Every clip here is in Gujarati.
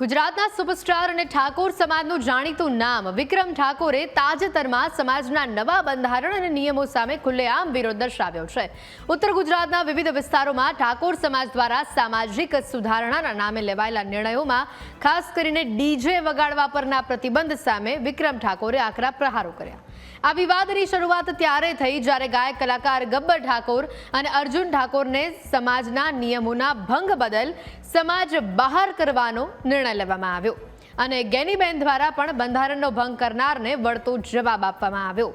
ગુજરાતના સુપરસ્ટાર અને ઠાકોર સમાજનું જાણીતું નામ વિક્રમ ઠાકોરે તાજેતરમાં સમાજના નવા બંધારણ અને નિયમો સામે ખુલ્લેઆમ વિરોધ દર્શાવ્યો છે. ઉત્તર ગુજરાતના વિવિધ વિસ્તારોમાં ઠાકોર સમાજ દ્વારા સામાજિક સુધારણાના નામે લેવાયેલા નિર્ણયોમાં ખાસ કરીને ડીજે વગાડવા પરના પ્રતિબંધ સામે વિક્રમ ઠાકોરે આકરા પ્રહારો કર્યા. આ વિવાદની શરૂઆત ત્યારે થઈ જ્યારે ગાયક કલાકાર ગબ્બર ઠાકોર અને અર્જુન ઠાકોરને સમાજના નિયમોના ભંગ બદલ સમાજ બહાર કરવાનો નિર્ણય લેવામાં આવ્યો. અને ગેનીબેન દ્વારા પણ બંધારણનો ભંગ કરનારને વળતો જવાબ આપવામાં આવ્યો.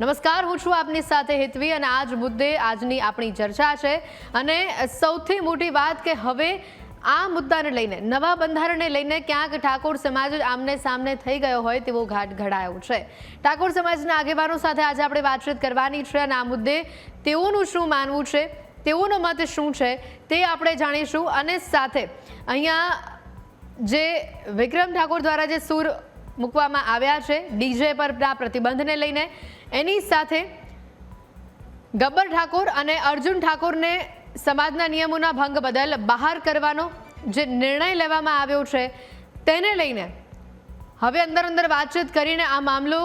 નમસ્કાર, હું છું આપની સાથે હેતવી અને આજ મુદ્દે આજની આપણી ચર્ચા છે. અને સૌથી મોટી વાત કે હવે આ મુદ્દાને લઈને, નવા બંધારણને લઈને ક્યાંક ઠાકોર સમાજ આમને સામને થઈ ગયો હોય તેવો ઘાટ ઘડાયો છે. ઠાકોર સમાજના આગેવાનો સાથે આજે આપણે વાતચીત કરવાની છે અને આ મુદ્દે તેઓનું શું માનવું છે, તેઓનો મત શું છે તે આપણે જાણીશું અને સાથે અહીંયા જે વિક્રમ ઠાકોર દ્વારા જે સૂર મૂકવામાં આવ્યા છે, ડીજે પરના પ્રતિબંધને લઈને, એની સાથે ગબ્બર ઠાકોર અને અર્જુન ઠાકોરને સમાજના નિયમોના ભંગ બદલ બહાર કરવાનો જે નિર્ણય લેવામાં આવ્યો છે, તેને લઈને હવે અંદર અંદર વાતચીત કરીને આ મામલો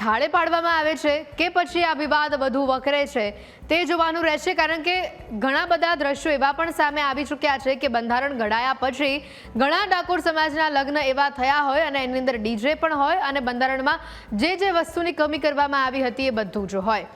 થાળે પાડવામાં આવે છે કે પછી આ વિવાદ વધુ વકરે છે, તે જોવાનું રહેશે કારણ કે ઘણા બધા દ્રશ્યો એવા પણ સામે આવી ચૂક્યા છે કે બંધારણ ઘડાયા પછી ઘણા ડાકોર સમાજના લગ્ન એવા થયા હોય અને એની અંદર ડીજે પણ હોય અને બંધારણમાં જે જે વસ્તુની કમી કરવામાં આવી હતી એ બધું જ હોય.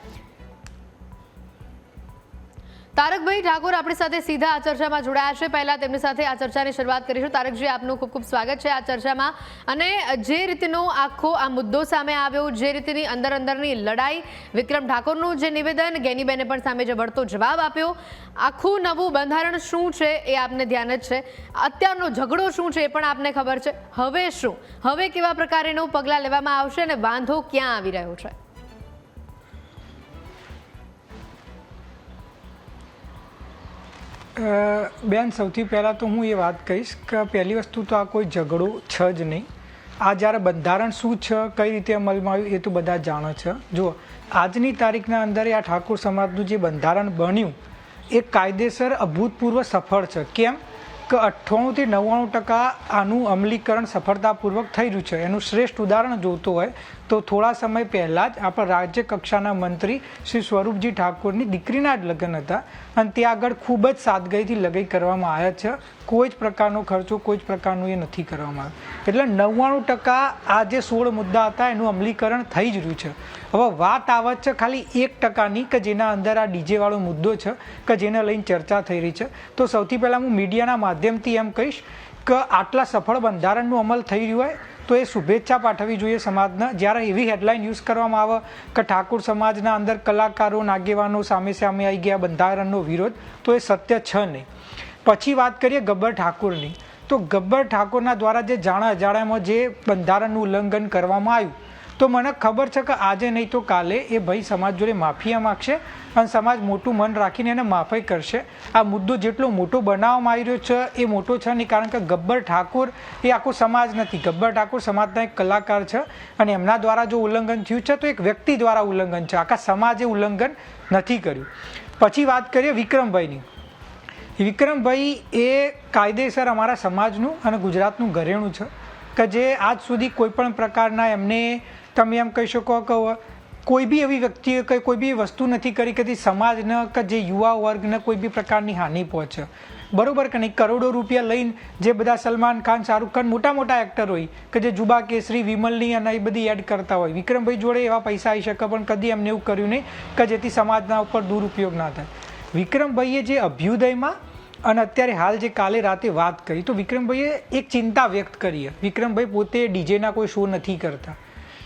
તારકભાઈ ઠાકોર આપણી સાથે સીધા આ ચર્ચામાં જોડાયા છે. પહેલા તેમની સાથે આ ચર્ચાની શરૂઆત કરીશું. તારકજી, આપનું ખૂબ ખૂબ સ્વાગત છે આ ચર્ચામાં. અને જે રીતનો આખો આ મુદ્દો સામે આવ્યો, જે રીતની અંદર અંદરની લડાઈ, વિક્રમ ઠાકોરનું જે નિવેદન, ગેનીબેને પણ સામે જે વળતો જવાબ આપ્યો. આખું નવું બંધારણ શું છે એ આપને ધ્યાન જ છે. અત્યારનો ઝઘડો શું છે એ પણ આપને ખબર છે. હવે શું? હવે કેવા પ્રકારેનું પગલાં લેવામાં આવશે અને વાંધો ક્યાં આવી રહ્યો છે? બેન, સૌથી પહેલાં તો હું એ વાત કહીશ કે પહેલી વસ્તુ તો આ કોઈ ઝઘડો છે જ નહીં. આ જ્યારે બંધારણ શું છે, કઈ રીતે અમલમાં આવ્યું, એ તો બધા જાણે છે. જુઓ, આજની તારીખના અંદર આ ઠાકોર સમાજનું જે બંધારણ બન્યું, એ કાયદેસર, અભૂતપૂર્વ સફળ છે. કેમ કે અઠ્ઠાણુંથી નવ્વાણું ટકા આનું અમલીકરણ સફળતાપૂર્વક થઈ રહ્યું છે. એનું શ્રેષ્ઠ ઉદાહરણ જોતું હોય તો થોડા સમય પહેલાં જ આપણા રાજ્ય કક્ષાના મંત્રી શ્રી સ્વરૂપજી ઠાકોરની દીકરીના જ લગ્ન હતા. અને ત્યાં આગળ ખૂબ જ સાદગીથી લગાઈ કરવામાં આવ્યા છે. કોઈ જ પ્રકારનો ખર્ચો, કોઈ જ પ્રકારનું એ નથી કરવામાં આવ્યો. એટલે નવ્વાણું ટકા આ જે સોળ મુદ્દા હતા, એનું અમલીકરણ થઈ જ રહ્યું છે. હવે વાત આવે છે ખાલી એક ટકાની કે જેના અંદર આ ડીજેવાળો મુદ્દો છે, કે જેને લઈને ચર્ચા થઈ રહી છે. તો સૌથી પહેલાં હું મીડિયાના માધ્યમથી એમ કહીશ કે આટલા સફળ બંધારણનું અમલ થઈ રહ્યું હોય તો એ શુભેચ્છા પાઠવવી જોઈએ સમાજના. જ્યારે એવી હેડલાઇન યુઝ કરવામાં આવે કે ઠાકોર સમાજના અંદર કલાકારો, નાગેવાનો સામે સામે આવી ગયા, બંધારણનો વિરોધ, તો એ સત્ય છે નહીં. પછી વાત કરીએ ગબ્બર ઠાકોરની. તો ગબ્બર ઠાકોરના દ્વારા જે જાણા અજાણામાં જે બંધારણનું ઉલ્લંઘન કરવામાં આવ્યું તો મને ખબર છે કે આજે નહીં તો કાલે એ ભાઈ સમાજ જોડે માફિયા માગશે અને સમાજ મોટું મન રાખીને એને માફી કરશે. આ મુદ્દો જેટલો મોટો બનાવવામાં આવી રહ્યો છે, એ મોટો છે નહીં, કારણ કે ગબ્બર ઠાકોર એ આખો સમાજ નથી. ગબ્બર ઠાકોર સમાજના એક કલાકાર છે અને એમના દ્વારા જો ઉલ્લંઘન થયું છે, તો એક વ્યક્તિ દ્વારા ઉલ્લંઘન છે. આખા સમાજે ઉલ્લંઘન નથી કર્યું. પછી વાત કરીએ વિક્રમભાઈની. વિક્રમભાઈ એ કાયદેસર અમારા સમાજનું અને ગુજરાતનું ઘરેણું છે કે જે આજ સુધી કોઈ પણ પ્રકારના એમને તમે એમ કહી શકો કે કોઈ બી એવી વ્યક્તિએ કે કોઈ બી વસ્તુ નથી કરી, કે સમાજને, કે જે યુવા વર્ગને કોઈ બી પ્રકારની હાનિ પહોંચે. બરોબર કે નહીં? કરોડો રૂપિયા લઈને જે બધા સલમાન ખાન, શાહરૂખ ખાન મોટા મોટા એક્ટર હોય, કે જે જુબા કેસરી, વિમલની અને એ બધી એડ કરતા હોય. વિક્રમભાઈ જોડે એવા પૈસા આવી શકે, પણ કદી એમને એવું કર્યું નહીં કે જેથી સમાજના ઉપર દુરુપયોગ ના થાય. વિક્રમભાઈએ જે અભ્યુદયમાં અને અત્યારે હાલ જે કાલે રાતે વાત કરી, તો વિક્રમભાઈએ એક ચિંતા વ્યક્ત કરી વિક્રમભાઈ પોતે ડીજેના કોઈ શો નથી કરતા.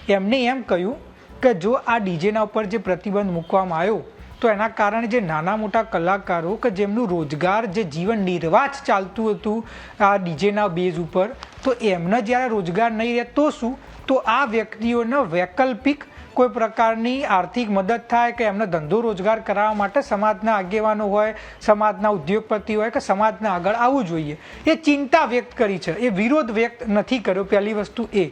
એમને એમ કહ્યું કે જો આ ડીજેના ઉપર જે પ્રતિબંધ મૂકવામાં આવ્યો, તો એના કારણે જે નાના મોટા કલાકારો કે જેમનું રોજગાર, જે જીવન નિર્વાહ ચાલતું હતું આ ડીજેના બેઝ ઉપર, તો એમને જ્યારે રોજગાર નહીં રહે તો શું? તો આ વ્યક્તિઓને વૈકલ્પિક કોઈ પ્રકારની આર્થિક મદદ થાય કે એમને ધંધો રોજગાર કરાવવા માટે સમાજના આગેવાનો હોય, સમાજના ઉદ્યોગપતિ હોય કે સમાજના આગળ આવવું જોઈએ. એ ચિંતા વ્યક્ત કરી છે. એ વિરોધ વ્યક્ત નથી કર્યો. પહેલી વસ્તુ એ.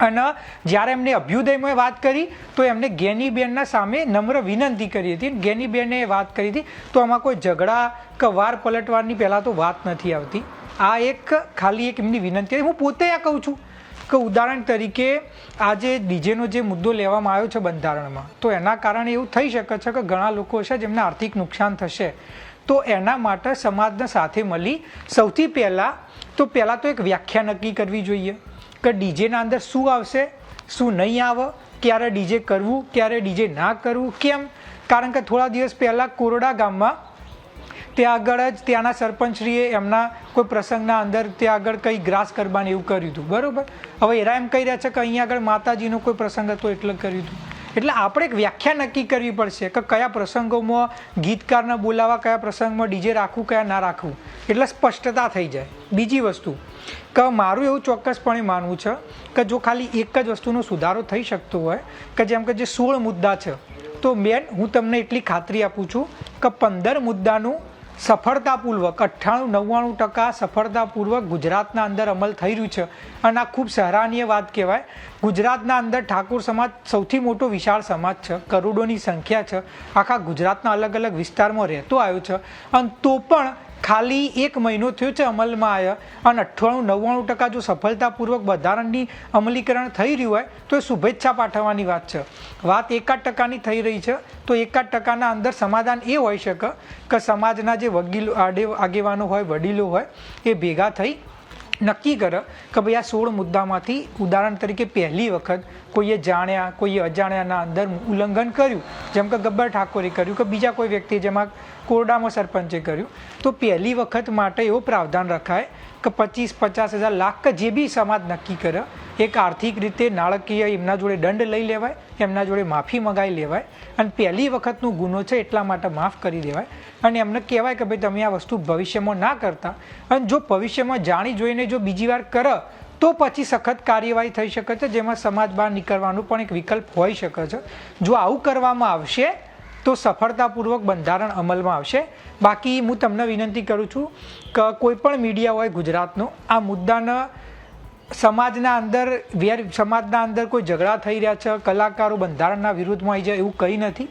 અને જ્યારે એમને અભ્યુદયમાં વાત કરી, તો એમને ગેનીબેનના સામે નમ્ર વિનંતી કરી હતી. ગેનીબેને વાત કરી હતી, તો આમાં કોઈ ઝઘડા કે વાર પલટવારની પહેલાં તો વાત નથી આવતી. આ એક ખાલી એક એમની વિનંતી. હું પોતે આ કહું છું કે ઉદાહરણ તરીકે આજે ડીજેનો જે મુદ્દો લેવામાં આવ્યો છે બંધારણમાં, તો એના કારણે એવું થઈ શકે છે કે ઘણા લોકો છે જેમને આર્થિક નુકસાન થશે, તો એના માટે સમાજને સાથે મળી સૌથી પહેલાં તો પહેલાં તો એક વ્યાખ્યા નક્કી કરવી જોઈએ. કે ડીજેના અંદર શું આવશે, શું નહીં આવે, ક્યારે ડીજે કરવું, ક્યારે ડીજે ના કરવું, કેમ? કારણ કે થોડા દિવસ પહેલાં કોરડા ગામમાં ત્યાં આગળ જ ત્યાંના સરપંચશ્રીએ એમના કોઈ પ્રસંગના અંદર ત્યાં આગળ કંઈ ગ્રાસ કરબાને એવું કર્યું હતું. બરાબર? હવે એરા એમ કહી રહ્યા છે કે અહીંયા આગળ માતાજીનો કોઈ પ્રસંગ હતો એટલે કર્યું હતું. એટલે આપણે એક વ્યાખ્યા નક્કી કરવી પડશે કે કયા પ્રસંગોમાં ગીતકારને બોલાવવા, કયા પ્રસંગમાં ડીજે રાખવું, કયા ના રાખવું. એટલે સ્પષ્ટતા થઈ જાય. બીજી વસ્તુ, કે મારું એવું ચોક્કસપણે માનવું છે કે જો ખાલી એક જ વસ્તુનો સુધારો થઈ શકતો હોય, કે જેમ કે જે સોળ મુદ્દા છે, તો બેન હું તમને એટલી ખાતરી આપું છું કે પંદર મુદ્દાનું સફળતાપૂર્વક, અઠ્ઠાણું, નવ્વાણું ટકા સફળતાપૂર્વક ગુજરાતના અંદર અમલ થઈ રહ્યું છે. અને આ ખૂબ સરાહનીય વાત કહેવાય. ગુજરાતના અંદર ઠાકોર સમાજ સૌથી મોટો વિશાળ સમાજ છે. કરોડોની સંખ્યા છે. આખા ગુજરાતના અલગ અલગ વિસ્તારમાં રહેતો આવ્યો છે. અને તો પણ ખાલી એક મહિનો થયો છે અમલમાં આવ્યા અને અઠ્ઠાણું નવ્વાણું ટકા જો સફળતાપૂર્વક બંધારણની અમલીકરણ થઈ રહ્યું હોય તો એ શુભેચ્છા પાઠવવાની વાત છે. વાત એકાદ ટકાની થઈ રહી છે તો એકાદ ટકાના અંદર સમાધાન એ હોઈ શકે કે સમાજના જે વકીલો આડે આગેવાનો હોય, વડીલો હોય એ ભેગા થઈ નક્કી કરે કે ભાઈ આ સોળ મુદ્દામાંથી ઉદાહરણ તરીકે પહેલી વખત કોઈએ જાણ્યા, કોઈએ અજાણ્યાના અંદર ઉલ્લંઘન કર્યું. જેમ કે ગબ્બર ઠાકોરે કર્યું કે બીજા કોઈ વ્યક્તિ જેમાં કોરડામાં સરપંચે કર્યું. તો પહેલી વખત માટે એવો પ્રાવધાન રખાય કે પચીસ, પચાસ હજાર લાખ કે જે બી સમાજ નક્કી કરે, એક આર્થિક રીતે નાણાકીય એમના જોડે દંડ લઈ લેવાય, એમના જોડે માફી મગાવી લેવાય અને પહેલી વખતનો ગુનો છે એટલા માટે માફ કરી દેવાય. અને એમને કહેવાય કે ભાઈ, તમે આ વસ્તુ ભવિષ્યમાં ના કરતા. અને જો ભવિષ્યમાં જાણી જોઈને જો બીજી વાર કરે, તો પછી સખત કાર્યવાહી થઈ શકે છે, જેમાં સમાજ બહાર નીકળવાનો પણ એક વિકલ્પ હોઈ શકે છે. જો આવું કરવામાં આવશે તો સફળતાપૂર્વક બંધારણ અમલમાં આવશે. બાકી હું તમને વિનંતી કરું છું કે કોઈ પણ મીડિયા હોય ગુજરાતનો, આ મુદ્દાના સમાજના અંદર, વેર સમાજના અંદર કોઈ ઝઘડા થઈ રહ્યા છે, કલાકારો બંધારણના વિરુદ્ધમાં આવી જાય એવું કંઈ નથી.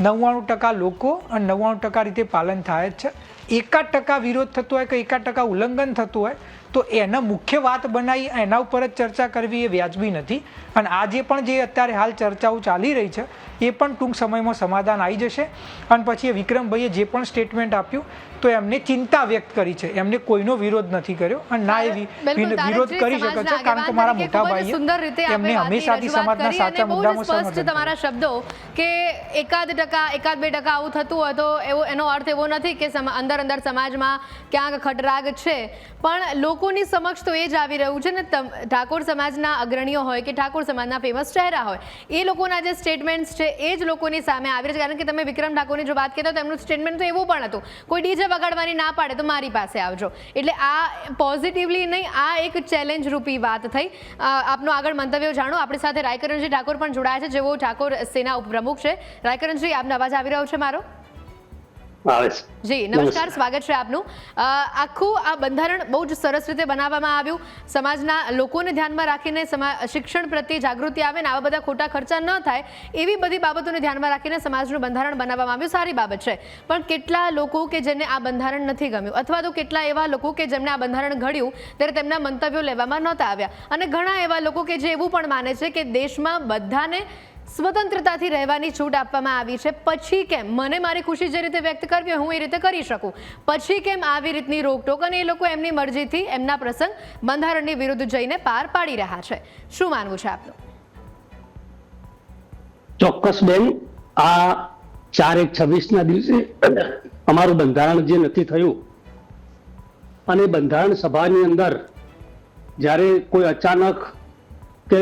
નવ્વાણું ટકા લોકો અને નવ્વાણું ટકા રીતે પાલન થાય જ છે. એકાદ ટકા વિરોધ થતો હોય કે એકાદ ટકા ઉલ્લંઘન થતું હોય, તો એના મુખ્ય વાત બનાવી, એના ઉપર જ ચર્ચા કરવી એ વ્યાજબી નથી. અને આજે પણ જે અત્યારે હાલ ચર્ચાઓ ચાલી રહી છે એ પણ ટૂંક સમયમાં સમાધાન આવી જશે. અને પછી વિક્રમભાઈએ જે પણ સ્ટેટમેન્ટ આપ્યું તો એમને ચિંતા વ્યક્ત કરી છે. એમને કોઈનો વિરોધ નથી કર્યો. અને ના એવી વિરોધ કરી શકે છે કારણ કે મારા મોટા ભાઈ સુંદર રીતે ભાઈએ એમને હંમેશાથી સમાજના સાચા મુદ્દામાં સ્પષ્ટ સમર્થન તમારા શબ્દો કે એકાદ ટકા એકાદ બે ટકા આવું થતું હોય તો એવો એનો અર્થ એવો નથી કે અંદર અંદર સમાજમાં ક્યાંક ખટરાગ છે. પણ લોકોની સમક્ષ તો એ જ આવી રહ્યું છે ને તમ- ઠાકોર સમાજના અગ્રણીઓ હોય કે ઠાકોર સમાજના ફેમસ ચહેરા હોય એ લોકોના જે સ્ટેટમેન્ટ્સ છે એ જ લોકોની સામે આવી છે. કારણ કે તમે વિક્રમ ઠાકોરની જો વાત કરતા તો એમનું સ્ટેટમેન્ટ તો એવું પણ હતું. કોઈ ડીજે વગાડવાની ના પાડે તો મારી પાસે આવજો. એટલે આ પોઝિટિવલી નહીં, આ એક ચેલેન્જ રૂપી વાત થઈ. આપનું આગળ મંતવ્યો જાણો. આપણી સાથે રાયકરણજી ઠાકોર પણ જોડાયા છે, જેઓ ઠાકોર સેના ઉપપ્રમુખ છે. રાયકરણજી, આપનો અવાજ આવી રહ્યો છે મારો? જી નમસ્કાર. સ્વાગત છે આપનું. આખું આ બંધારણ બહુ જ સરસ રીતે બનાવવામાં આવ્યું. સમાજના લોકોને ધ્યાનમાં રાખીને શિક્ષણ પ્રત્યે જાગૃતિ આવે ને આવા બધા ખોટા ખર્ચા ન થાય એવી બધી બાબતોને ધ્યાનમાં રાખીને સમાજનું બંધારણ બનાવવામાં આવ્યું. સારી બાબત છે. પણ કેટલા લોકો કે જેને આ બંધારણ નથી ગમ્યું? અથવા તો કેટલા એવા લોકો કે જેમને આ બંધારણ ઘડ્યું ત્યારે તેમના મંતવ્યો લેવામાં નહોતા આવ્યા? અને ઘણા એવા લોકો કે જે એવું પણ માને છે કે દેશમાં બધાને સ્વતંત્રતાથી રહેવાની છૂટ આપવામાં આવી છે. પછી કેમ? મને મારી ખુશી જે રીતે વ્યક્ત કરવી હું એ રીતે કરી શકું. પછી કેમ આવી રીતની રોકટોક અને એ લોકો એમની મરજીથી એમના પ્રસંગ બંધારણની વિરુદ્ધ જઈને પાર પાડી રહ્યા છે. શું માનવું છે આપનું? ચોક્કસ બેન, આ ચાર એક છવ્વીસ ના દિવસે અમારું બંધારણ જે નથી થયું, અને બંધારણ સભાની અંદર જ્યારે કોઈ અચાનક કે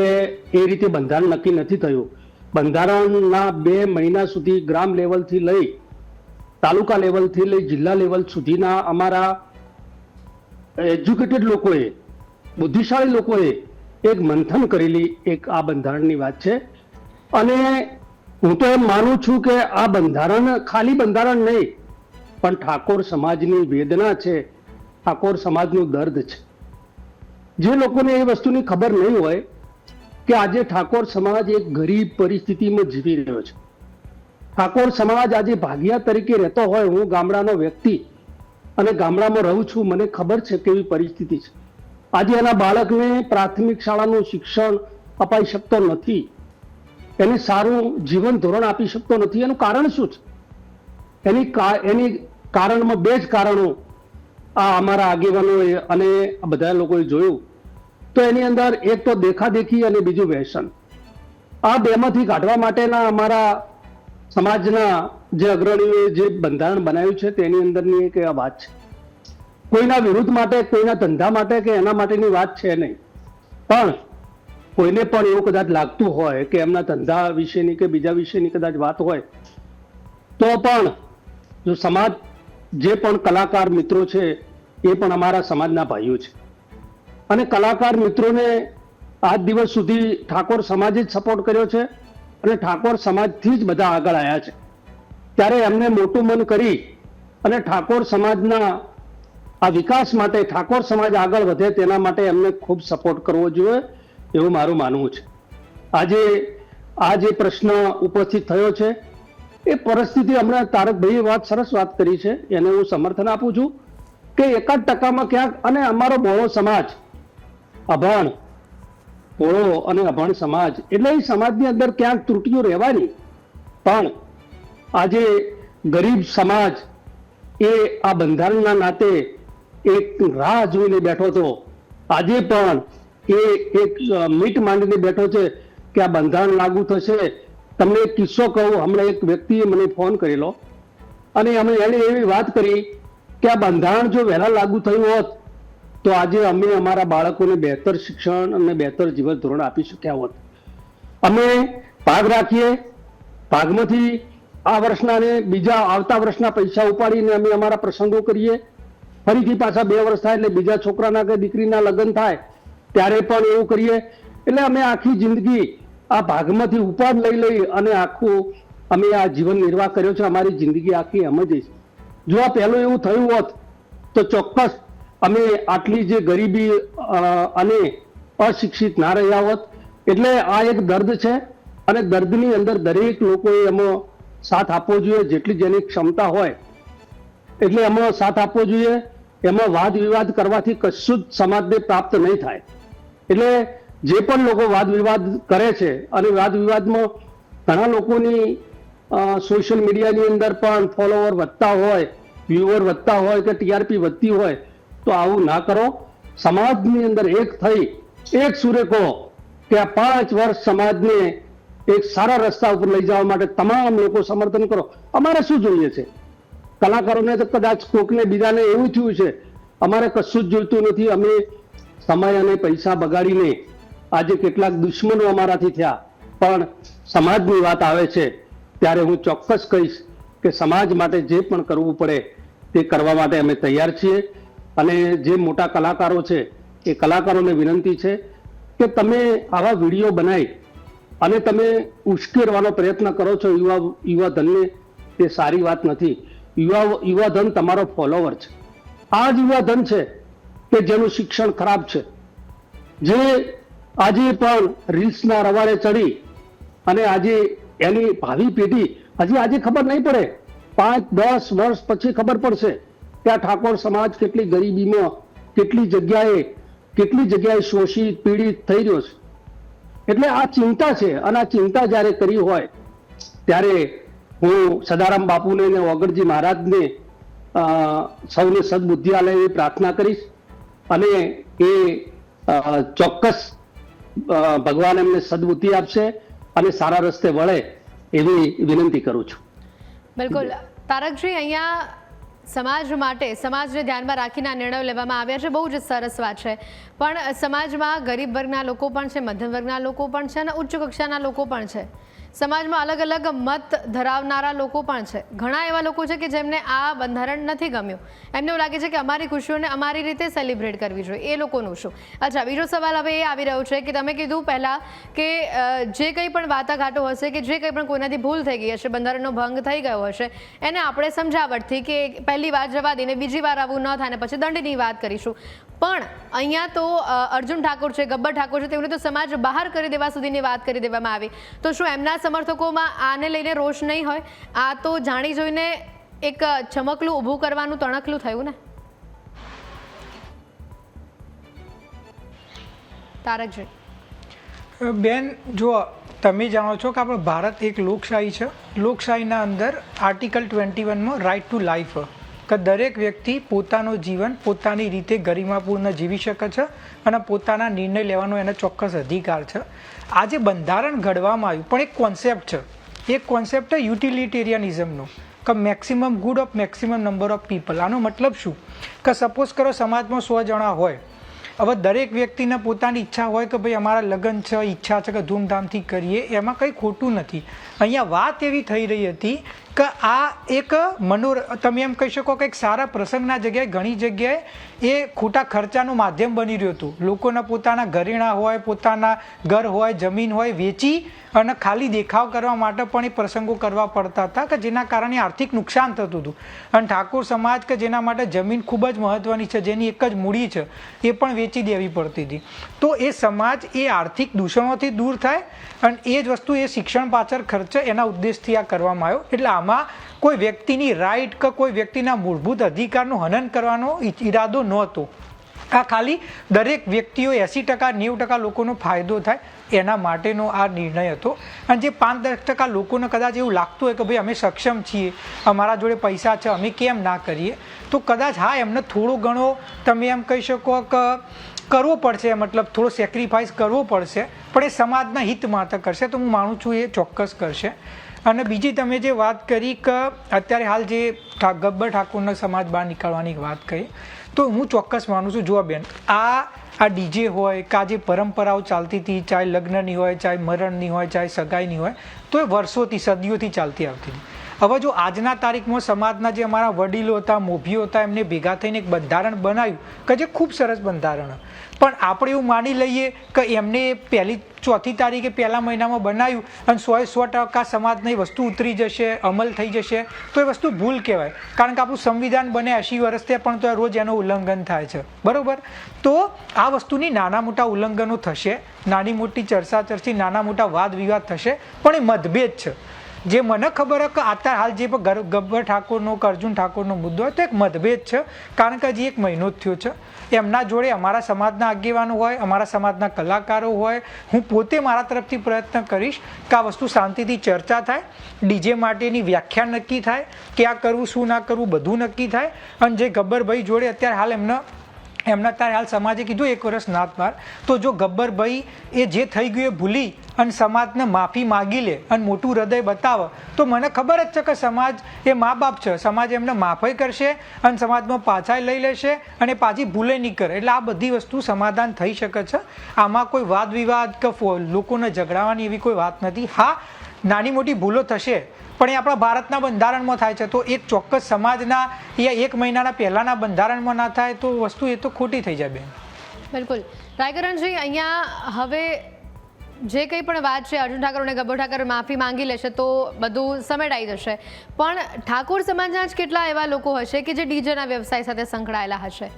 એ રીતે બંધારણ નક્કી નથી થયું બંધારણના બે મહિના સુધી ગ્રામ લેવલથી લઈ તાલુકા લેવલથી લઈ જિલ્લા લેવલ સુધીના અમારા એજ્યુકેટેડ લોકોએ, બુદ્ધિશાળી લોકોએ એક મંથન કરેલી એક આ બંધારણની વાત છે. અને હું તો એમ માનું છું કે આ બંધારણ ખાલી બંધારણ નહીં, પણ ઠાકોર સમાજની વેદના છે. ઠાકોર સમાજનું દર્દ છે. જે લોકોને એ વસ્તુની ખબર નહીં હોય કે આજે ઠાકોર સમાજ એક ગરીબ પરિસ્થિતિમાં જીવી રહ્યો છે. ઠાકોર સમાજ આજે ભાગિયા તરીકે રહેતો હોય હું ગામડાનો વ્યક્તિ અને ગામડામાં રહું છું, મને ખબર છે કેવી પરિસ્થિતિ છે. આજે એના બાળકને પ્રાથમિક શાળાનું શિક્ષણ અપાઈ શકતો નથી. એને સારું જીવન ધોરણ આપી શકતો નથી. એનું કારણ શું છે? એની એની કારણમાં બે જ કારણો આ અમારા આગેવાનોએ અને બધા લોકોએ જોયું. તો એની અંદર એક તો દેખાદેખી અને બીજું વ્યસન. આ બેમાંથી કાઢવા માટેના અમારા સમાજના જે અગ્રણીઓએ જે બંધારણ બનાવ્યું છે, તેની અંદરની એક વાત છે. કોઈના વિરુદ્ધ માટે, કોઈના ધંધા માટે કે એના માટેની વાત છે નહીં. પણ કોઈને પણ એવું કદાચ લાગતું હોય કે એમના ધંધા વિશેની કે બીજા વિશેની કદાચ વાત હોય, તો પણ જો સમાજ જે પણ કલાકાર મિત્રો છે, એ પણ અમારા સમાજના ભાઈઓ છે. અને કલાકાર મિત્રોને આજ દિવસ સુધી ઠાકોર સમાજે જ સપોર્ટ કર્યો છે અને ઠાકોર સમાજથી જ બધા આગળ આવ્યા છે. ત્યારે એમને મોટું મન કરી અને ઠાકોર સમાજના આ વિકાસ માટે ઠાકોર સમાજ આગળ વધે તેના માટે એમને ખૂબ સપોર્ટ કરવો જોઈએ એવું મારું માનવું છે. આજે આ જે પ્રશ્ન ઉપસ્થિત થયો છે, એ પરિસ્થિતિ હમણાં તારકભાઈએ વાત સરસ વાત કરી છે, એને હું સમર્થન આપું છું કે એકાદ ટકામાં ક્યાંક અને અમારો બહોળો સમાજ અભણ પોળો અને અભણ સમાજ. એટલે એ સમાજની અંદર ક્યાંક ત્રુટીઓ રહેવાની. પણ આજે ગરીબ સમાજ એ આ બંધારણના નાતે એક રાહ જોઈને બેઠો હતો. આજે પણ એ એક મીટ માંડીને બેઠો છે કે આ બંધારણ લાગુ થશે. તમને એક કિસ્સો કહું, હમણાં એક વ્યક્તિએ મને ફોન કરેલો. અને અમે એને એવી વાત કરી કે આ બંધારણ જો વહેલા લાગુ થયું હોત તો આજે અમે અમારા બાળકોને બહેતર શિક્ષણ અને બહેતર જીવન ધોરણ આપી શક્યા હોત. અમે ભાગ રાખીએ, ભાગમાંથી આ વર્ષના અને બીજા આવતા વર્ષના પૈસા ઉપાડીને અમે અમારા પ્રસંગો કરીએ. ફરીથી પાછા બે વર્ષ થાય એટલે બીજા છોકરાના કે દીકરીના લગ્ન થાય, ત્યારે પણ એવું કરીએ. એટલે અમે આખી જિંદગી આ ભાગમાંથી ઉપાડ લઈ લઈ અને આખું અમે આ જીવન નિર્વાહ કર્યો છે. અમારી જિંદગી આખી એમ જ. જો આ પહેલું એવું થયું હોત, તો ચોક્કસ અમે આટલી જે ગરીબી અને અશિક્ષિત ના રહ્યા હોત, એટલે આ એક દર્દ છે અને દર્દની અંદર દરેક લોકોએ એમાં સાથ આપવો જોઈએ, જેટલી જેની ક્ષમતા હોય, એટલે એમાં સાથ આપવો જોઈએ. એમાં વાદ વિવાદ કરવાથી કશું જ સમાજને પ્રાપ્ત નહીં થાય. એટલે જે પણ લોકો વાદ વિવાદ કરે છે અને વાદ વિવાદમાં ઘણા લોકોની સોશિયલ મીડિયાની અંદર પણ ફોલોવર વધતા હોય, વ્યુઅર વધતા હોય કે ટીઆરપી વધતી હોય તો આવું ના કરો. સમાજની અંદર એક થઈ, એક સુરે કહો કે આ પાંચ વર્ષ સમાજને એક સારા રસ્તા ઉપર લઈ જવા માટે તમામ લોકો સમર્થન કરો. અમારે શું જોઈએ છે? કલાકારોને તો કદાચ કોકને બીજાને એવું થયું છે, અમારે કશું જ જોઈતું નથી. અમે સમય અને પૈસા બગાડીને આજે કેટલાક દુશ્મનો અમારાથી થયા. પણ સમાજની વાત આવે છે, ત્યારે હું ચોક્કસ કહીશ કે સમાજ માટે જે પણ કરવું પડે તે કરવા માટે અમે તૈયાર છીએ. અને જે મોટા કલાકારો છે, એ કલાકારોને વિનંતી છે કે તમે આવા વીડિયો બનાવી અને તમે ઉશ્કેરવાનો પ્રયત્ન કરો છો યુવા યુવા ધનને તે સારી વાત નથી. યુવા યુવા ધન તમારો ફોલોવર છે. આ જ યુવા ધન છે કે જેનું શિક્ષણ ખરાબ છે. જે આજે પણ રીલ્સના રવાડે ચડી અને આજે એની ભાવિ પેઢી, હજી આજે ખબર નહીં પડે. પાંચ, દસ વર્ષ પછી ખબર પડશે. આ ઠાકોર સમાજ કેટલી ગરીબીમાં, કેટલી જગ્યાએ કેટલી જગ્યાએ શોષિત પીડિત થઈ રહ્યો છે. એટલે આ ચિંતા છે અને આ ચિંતા જ્યારે કરી હોય, ત્યારે હું સદારામ બાપુને અને ઓગણજી મહારાજને સૌને સદબુદ્ધિ પ્રાર્થના કરીશ અને એ ચોક્કસ ભગવાન એમને સદબુદ્ધિ આપશે અને સારા રસ્તે વળે એવી વિનંતી કરું છું. બિલકુલ. તારકજી, અહીંયા સમાજ માટે, સમાજને ધ્યાનમાં રાખીને આ નિર્ણયો લેવામાં આવ્યા છે. બહુ જ સરસ વાત છે. પણ સમાજમાં ગરીબ વર્ગના લોકો પણ છે, મધ્યમ વર્ગના લોકો પણ છે અને ઉચ્ચ કક્ષાના લોકો પણ છે. સમાજમાં અલગ અલગ મત ધરાવનારા લોકો પણ છે. ઘણા એવા લોકો છે કે જેમને આ બંધારણ નથી ગમ્યું. એમને એવું લાગે છે કે અમારી ખુશીઓને અમારી રીતે સેલિબ્રેટ કરવી જોઈએ. એ લોકોનું શું? અચ્છા, બીજો સવાલ હવે એ આવી રહ્યો છે કે તમે કીધું પહેલાં કે જે કંઈ પણ વાટાઘાટો હશે કે જે કંઈ પણ કોઈનાથી ભૂલ થઈ ગઈ હશે, બંધારણનો ભંગ થઈ ગયો હશે, એને આપણે સમજાવટથી કે પહેલી વાર જવા દઈને બીજી વાર આવું ન થાય ને પછી દંડની વાત કરીશું. પણ અહીંયા તો અર્જુન ઠાકોર છે, ગબ્બર ઠાકોર છે, તેમને તો સમાજ બહાર કરી દેવા સુધીની વાત કરી દેવામાં આવી. તો શું એમના સમર્થકોમાં આને લઈને રોષ નહીં હોય. આ તો જાણી જોઈને એક ચમકલું ઊભું કરવાનું તણકલું થયું ને. તારકજી બેન જો તમે જાણો છો કે આપણો ભારત એક લોકશાહી છે. લોકશાહીના અંદર આર્ટિકલ ટ્વેન્ટી વનમાં રાઇટ ટુ લાઈફ કે દરેક વ્યક્તિ પોતાનું જીવન પોતાની રીતે ગરિમાપૂર્ણ જીવી શકે છે અને પોતાના નિર્ણય લેવાનો એને ચોક્કસ અધિકાર છે. આજે બંધારણ ઘડવામાં આવ્યું, પણ એક કોન્સેપ્ટ છે. એક કોન્સેપ્ટ છે યુટિલિટેરિયનિઝમનો કે maximum good of maximum number of people આનો મતલબ શું? કે સપોઝ કરો સમાજમાં સો જણા હોય હવે દરેક વ્યક્તિને પોતાની ઈચ્છા હોય કે ભાઈ અમારા લગ્ન છે, ઈચ્છા છે કે ધૂમધામથી કરીએ, એમાં કંઈ ખોટું નથી. અહીંયા વાત એવી થઈ રહી હતી કે આ એક મનોર, તમે એમ કહી શકો કે એક સારા પ્રસંગના જગ્યાએ ઘણી જગ્યાએ એ ખોટા ખર્ચાનું માધ્યમ બની રહ્યું હતું. લોકોના પોતાના ઘરેણા હોય, પોતાના ઘર હોય, જમીન હોય, વેચી અને ખાલી દેખાવ કરવા માટે પણ એ પ્રસંગો કરવા પડતા હતા કે જેના કારણે આર્થિક નુકસાન થતું હતું. અને ઠાકોર સમાજ કે જેના માટે જમીન ખૂબ જ મહત્વની છે, જેની એક જ મૂડી છે, એ પણ વેચી દેવી પડતી હતી. તો એ સમાજ એ આર્થિક દૂષણોથી દૂર થાય અને એ જ વસ્તુ એ શિક્ષણ પાછળ ખર્ચ એના ઉદ્દેશથી આ કરવામાં આવ્યો. એટલે આમાં કોઈ વ્યક્તિની રાઈટ કે કોઈ વ્યક્તિના મૂળભૂત અધિકારનું હનન કરવાનો ઈરાદો નહોતો. આ ખાલી દરેક વ્યક્તિઓ એંસી ટકા, નેવું ટકા લોકોનો ફાયદો થાય. એના માટેનો આ નિર્ણય હતો. અને જે પાંચ દસ ટકા લોકોને કદાચ એવું લાગતું હોય કે ભાઈ અમે સક્ષમ છીએ, અમારા જોડે પૈસા છે, અમે કેમ ના કરીએ? તો કદાચ હા, એમને થોડો ઘણો તમે એમ કહી શકો કે કરવો પડશે, મતલબ થોડો સેક્રિફાઈસ કરવો પડશે, પણ એ સમાજના હિત માટે કરશે. તો હું માનું છું એ ચોક્કસ કરશે. અને બીજી તમે જે વાત કરી કે અત્યારે હાલ જે ગબ્બર ઠાકોરના સમાજ બહાર નીકળવાની વાત કરી તો હું ચોક્કસ માનું છું, જુઓ બેન, આ આ ડીજે હોય, કે આ જે પરંપરાઓ ચાલતી હતી, ચાહે લગ્નની હોય, ચાહે મરણની હોય, ચાહે સગાઈની હોય, તો એ વર્ષોથી, સદીઓથી ચાલતી આવતી હતી. હવે જો આજના તારીખમાં સમાજના જે અમારા વડીલો હતા, મોભીઓ હતા, એમને ભેગા થઈને એક બંધારણ બનાવ્યું, કે જે ખૂબ સરસ બંધારણ. પણ આપણે એવું માની લઈએ કે એમને પહેલી, ચોથી તારીખે પહેલા મહિનામાં બનાવ્યું અને સો સો ટકા સમાજની વસ્તુ ઉતરી જશે, અમલ થઈ જશે. તો એ વસ્તુ ભૂલ કહેવાય. કારણ કે આપણું સંવિધાન બને એંશી વર્ષથી પણ તો રોજ એનું ઉલ્લંઘન થાય છે. બરાબર? તો આ વસ્તુની નાના મોટા ઉલ્લંઘનો થશે, નાની મોટી ચર્ચા ચર્ચી નાના મોટા વાદ વિવાદ થશે, પણ એ મતભેદ છે. જે મને ખબર કે અત્યારે હાલ જે ગબ્બર ઠાકોરનો કે અર્જુન ઠાકોરનો મુદ્દો તો એક મતભેદ છે. કારણ કે હજી એક મહિનો જ થયો છે. એમના જોડે અમારા સમાજના આગેવાનો હોય, અમારા સમાજના કલાકારો હોય, હું પોતે મારા તરફથી પ્રયત્ન કરીશ કે આ વસ્તુ શાંતિથી ચર્ચા થાય, ડીજે માટેની વ્યાખ્યા નક્કી થાય, કે આ કરવું, શું ના કરવું બધું નક્કી થાય. અને જે ગબ્બરભાઈ જોડે અત્યારે હાલ એમના એમના ત્યારે હાલ સમાજે કીધું એક વર્ષ નાત બાર, તો જો ગબ્બરભાઈ એ જે થઈ ગયું એ ભૂલી અને સમાજને માફી માગી લે અને મોટું હૃદય બતાવે, તો મને ખબર જ છે કે સમાજ એ મા બાપ છે. સમાજ એમને માફી કરશે અને સમાજમાં પાછા લઈ લેશે અને પાછી ભૂલે નહીં કરે. એટલે આ બધી વસ્તુ સમાધાન થઈ શકે છે. આમાં કોઈ વાદ વિવાદ કે લોકોને ઝઘડાવાની એવી કોઈ વાત નથી. હા, નાની મોટી ભૂલો થશે પણ એ આપણા ભારતના બંધારણમાં થાય છે. તો એક ચોક્કસ સમાજના યા એક મહિનાના પહેલાના બંધારણમાં ના થાય તો વસ્તુ એ તો ખોટી થઈ જાય બેન. બિલકુલ. રાયકરણજી, અહીંયા હવે જે કંઈ પણ વાત છે, અર્જુન ઠાકોર અને ગબ્બર ઠાકોર માફી માંગી લેશે તો બધું સમેટાઈ જશે. પણ ઠાકોર સમાજના જ કેટલા એવા લોકો હશે કે જે ડીજેના વ્યવસાય સાથે સંકળાયેલા હશે?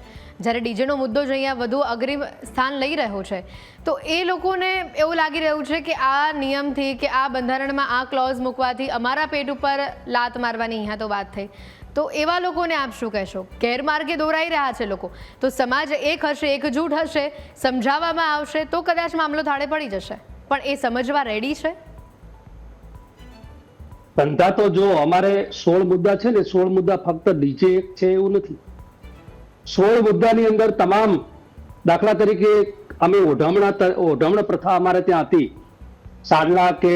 જ્યારે ડીજેનો મુદ્દો જ અહીંયા વધુ અગ્રિમ સ્થાન લઈ રહ્યો છે. તો એ લોકોને એવું લાગી રહ્યું છે કે આ નિયમથી કે આ બંધારણમાં આ ક્લોઝ મૂકવાથી અમારા પેટ ઉપર લાત મારવાની અહીંયા તો વાત થઈ. તો એવા લોકોને આપ શું કહેશો? ગેરમાર્ગે દોરાઈ રહ્યા છે લોકો. તો સમાજ એક હશે, એકજૂટ હશે, સમજાવવામાં આવશે તો કદાચ મામલો થાળે પડી જશે. પણ એ સમજવા રેડી છે? ધંધા તો જો અમારે સોળ મુદ્દા છે ને, સોળ મુદ્દા ફક્ત ડીજે એક છે એવું નથી. સોળ મુદ્દાની અંદર તમામ દાખલા તરીકે અમે ઓઢામણા ઓઢામણા પ્રથા અમારે ત્યાં હતી. સાડલા કે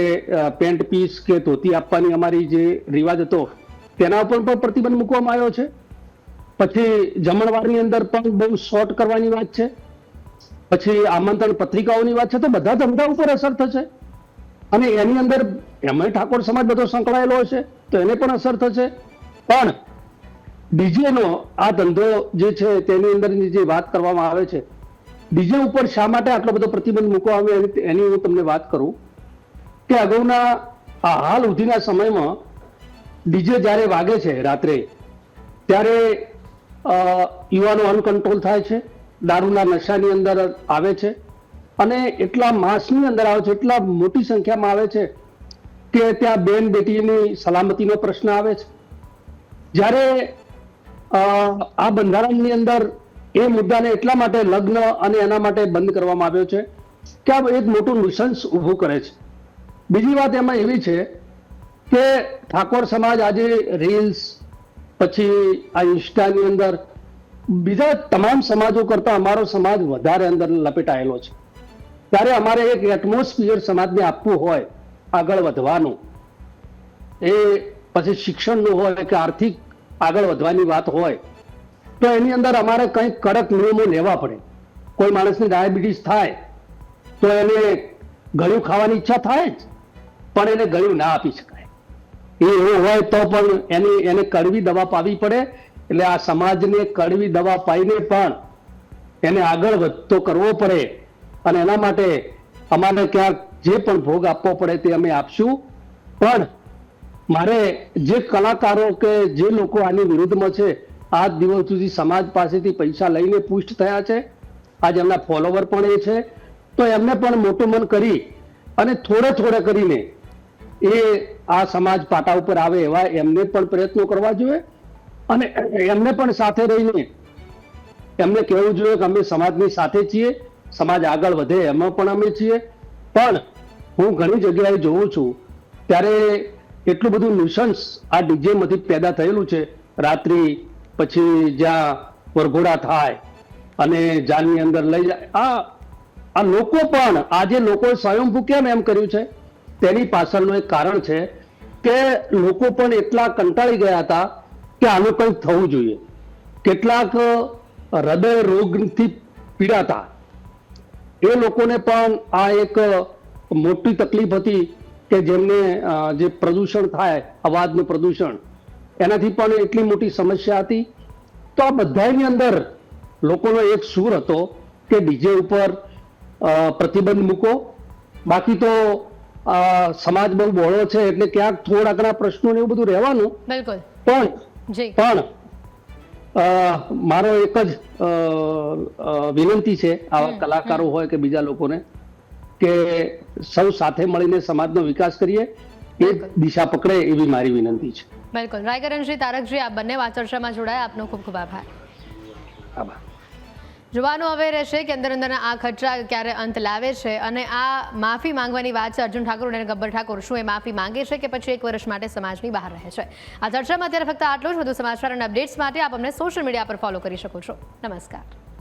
પેન્ટ પીસ કે ધોતી આપવાની અમારી જે રિવાજ હતો, તેના ઉપર પણ પ્રતિબંધ મૂકવામાં આવ્યો છે. પછી જમણવારની અંદર પણ બહુ શોર્ટ કરવાની વાત છે. પછી આમંત્રણ પત્રિકાઓની વાત છે, તો બધા ધંધા ઉપર અસર થશે. અને એની અંદર એમાં ઠાકોર સમાજ બધો સંકળાયેલો હશે, તો એને પણ અસર થશે. પણ ડીજે નો આ ધંધો જે છે તેની અંદરની જે વાત કરવામાં આવે છે, ડીજે ઉપર શા માટે આટલો બધો પ્રતિબંધ મૂકવામાં આવે એની- હું તમને વાત કરું કે અગાઉના આ હાલ સુધીના સમયમાં ડીજે જ્યારે વાગે છે રાત્રે, ત્યારે યુવાનો અનકંટ્રોલ થાય છે, દારૂના નશાની અંદર આવે છે અને એટલા માસની અંદર આવે છે, એટલા મોટી સંખ્યામાં આવે છે કે ત્યાં બેન બેટીની સલામતીનો પ્રશ્ન આવે છે. જ્યારે આ બંધારણની અંદર એ મુદ્દાને એટલા માટે લગ્ન અને એના માટે બંધ કરવામાં આવ્યો છે કે આ એક મોટું નુસન્સ ઊભું કરે છે. બીજી વાત એમાં એવી છે કે ઠાકોર સમાજ આજે રીલ્સ પછી આ ઇન્સ્ટાની અંદર બીજા તમામ સમાજો કરતા અમારો સમાજ વધારે અંદર લપેટાયેલો છે. ત્યારે અમારે એક એટમોસ્ફિયર સમાજને આપવું હોય, આગળ વધવાનું, એ પછી શિક્ષણનું હોય કે આર્થિક આગળ વધવાની વાત હોય, તો એની અંદર અમારે કંઈક કડક નિયમો લેવા પડે. કોઈ માણસને ડાયાબિટીસ થાય, તો એને ગળ્યું ખાવાની ઈચ્છા થાય જ, પણ એને ગળ્યું ના આપી શકાય. એ એવું હોય તો પણ એની, એને કડવી દવા પાવી પડે, એટલે આ સમાજને કડવી દવા પાઈને પણ એને આગળ વધતો કરવો પડે, અને એના માટે અમારે ક્યાંક જે પણ ભોગ આપવો પડે તે અમે આપશું. પણ મારે જે કલાકારો કે જે લોકો આની વિરુદ્ધમાં છે, આજ દિવસ સુધી સમાજ પાસેથી પૈસા લઈને પુષ્ટ થયા છે. આજ એમના ફોલોવર પણ એ છે. તો એમને પણ મોટું મન કરી અને થોડે થોડે કરીને એ આ સમાજ પાટા ઉપર આવે એવા એમને પણ પ્રયત્નો કરવા જોઈએ અને એમને પણ સાથે રહીને એમને કહેવું જોઈએ કે અમે સમાજની સાથે છીએ, સમાજ આગળ વધે એમાં પણ અમે છીએ. પણ હું ઘણી જગ્યાએ જોઉં છું, ત્યારે એટલું બધું ન્યુસન્સ આ ડીજે માંથી પેદા થયેલું છે. રાત્રિ પછી જ્યાં વરઘોડા થાય અને જાનની અંદર લઈ જાય. આ આ લોકો પણ, આજે લોકોએ સ્વયંભૂ કેમ એમ કર્યું છે? તેની પાછળનું એક કારણ છે કે લોકો પણ એટલા કંટાળી ગયા હતા કે આનું કંઈક થવું જોઈએ. કેટલાક હૃદય રોગથી પીડાતા. એ લોકોને પણ આ એક મોટી તકલીફ હતી કે જેમને જે પ્રદૂષણ થાય અવાજનું પ્રદૂષણ એનાથી પણ એટલી મોટી સમસ્યા હતી. તો આ બધાની અંદર લોકોનો એક સૂર હતો કે ડીજે ઉપર પ્રતિબંધ મૂકો. બાકી તો સમાજ બહુ બહોળો છે એટલે ક્યાંક થોડા ઘણા પ્રશ્નો ને એવું બધું રહેવાનું. બિલકુલ. પણ પણ મારો એક જ વિનંતી છે આવા કલાકારો હોય કે બીજા લોકોને કે સૌ સાથે મળીને સમાજનો વિકાસ કરીએ એ. દિશા પકડે એવી મારી વિનંતી છે. બિલકુલ. રાયકરણજી તારકજી આ બંને વાત ચર્ચામાં જોડાયા. આપનો ખૂબ ખૂબ આભાર. આભાર. જોવાનું હવે રહેશે કે અંદર અંદરના આ ખર્ચા ક્યારે અંત લાવે છે અને આ માફી માંગવાની વાત છે અર્જુન ઠાકોર અને ગબ્બર ઠાકોર. શું એ માફી માંગે છે કે પછી એક વર્ષ માટે સમાજની બહાર રહે છે? આ ચર્ચામાં અત્યારે ફક્ત આટલું જ. વધુ સમાચાર અને અપડેટ્સ માટે આપ અમને સોશિયલ મીડિયા પર ફોલો કરી શકો છો. નમસ્કાર.